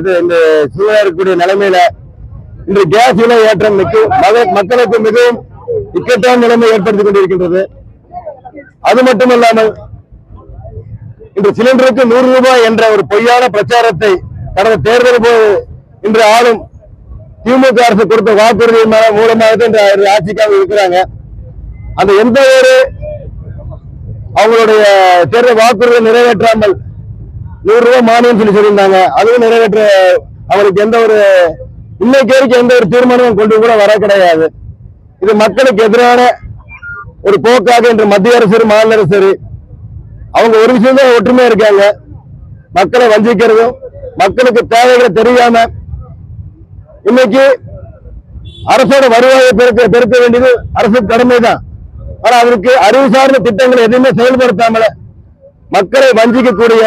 இது இந்த சூழலா இருக்கக்கூடிய நிலைமையில இன்று கேஸ் விலை ஏற்றம் மிக்க மக்களுக்கு மிகவும் இக்கட்டான நிலைமை ஏற்படுத்திக் கொண்டிருக்கின்றது. அது மட்டுமல்லாமல் இன்று சிலிண்டருக்கு நூறு ரூபாய் என்ற ஒரு பொய்யான பிரச்சாரத்தை கடந்த தேர்தல் போது இன்று ஆளும் திமுக அரசு கொடுத்த வாக்குறுதி மூலமாக இன்று ஆட்சிக்காக இருக்கிறாங்க. அந்த எந்த ஒரு அவங்களுடைய தேர்தல் வாக்குறுதியை நிறைவேற்றாமல் நூறு ரூபாய் மானியம் சொல்லி சொல்லியிருந்தாங்க. அதுவும் நிறைவேற்ற அவருக்கு எந்த ஒரு இன்னைக்கு வரைக்கும் எந்த ஒரு தீர்மானமும் கொண்டு கூட வர கிடையாது. இது மக்களுக்கு எதிரான ஒரு போக்காக இன்று மத்திய அரசு சரி, மாநில அரசு சரி, அவங்க ஒரு விஷயம் தான் ஒற்றுமையா இருக்காங்க. மக்களை வஞ்சிக்கிறதும் மக்களுக்கு தேவைகளை தெரியாம இன்னைக்கு அரசோட வருவாயை பெருக்க பெருக்க வேண்டியது அரசு கடமைதான். ஆனா அதற்கு அறிவு சார்ந்த திட்டங்களை எதுவுமே செயல்படுத்தாமல மக்களை வஞ்சிக்கக்கூடிய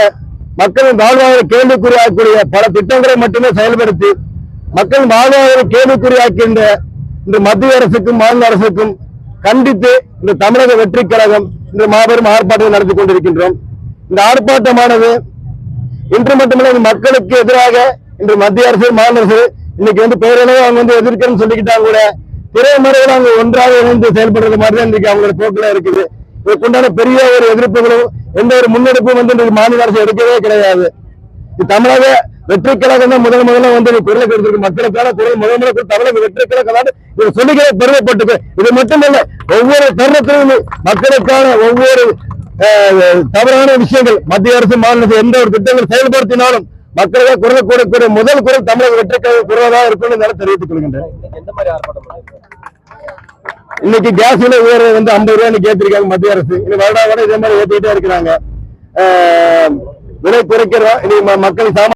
மக்களின் வாழ்வாதார கேள்விக்குறியாக்கக்கூடிய பல திட்டங்களை மட்டுமே செயல்படுத்தி மக்களின் வாழ்வாதார கேள்விக்குறியாக்கின்ற இந்த மத்திய அரசுக்கும் மாநில அரசுக்கும் கண்டித்து இந்த தமிழக வெற்றி கழகம் இந்த மாபெரும் ஆர்ப்பாட்டம் நடத்தி கொண்டிருக்கின்றோம். இந்த ஆர்ப்பாட்டமானது இன்று மட்டுமல்ல மக்களுக்கு எதிராக இன்று மத்திய அரசு மாநில அரசு இன்னைக்கு வந்து பேரளவு அவங்க வந்து எதிர்க்கிறேன்னு சொல்லிக்கிட்டாங்க கூட திரைமுறையில் அவங்க ஒன்றாக இணைந்து செயல்படுறது மாதிரி தான் இன்னைக்கு அவங்களோட போக்குல இருக்குது. இதுக்குண்டான பெரிய ஒரு எதிர்ப்புகளும் எந்த ஒரு முன்னெடுப்பும் வந்து இன்றைக்கு மாநில அரசு எடுக்கவே கிடையாது. தமிழக வெற்றி கழகம் தான் முதல் முதல்ல வந்து இந்த குரலை மக்களுக்கான குரல் முதல் முதல்ல தமிழக வெற்றி கழகம் தான் இது சொல்லிக்கிற பெருமைப்பட்டு இது மட்டுமல்ல ஒவ்வொரு தருணத்திலும் மக்களுக்கான ஒவ்வொரு தவறான விஷயங்கள் மத்திய அரசு மாநில எந்த ஒரு திட்டங்கள் செயல்படுத்தினாலும் மக்களுக்காக குரல் கொடுக்கக்கூடிய முதல் குரல் தமிழக வெற்றி கழக குரலாக இருக்கும் என்னால தெரிவித்துக் கொள்கின்றேன். இன்னைக்கு கேஸ் விலை உயர்வு வந்து ஐம்பது ரூபாய் கேட்டிருக்காங்க மத்திய அரசு. இது வருடா வருடம் இதே மாதிரி ஏத்திட்டே இருக்கிறாங்க. விலை குறைக்கிறோம் இனி மக்கள் சாமான்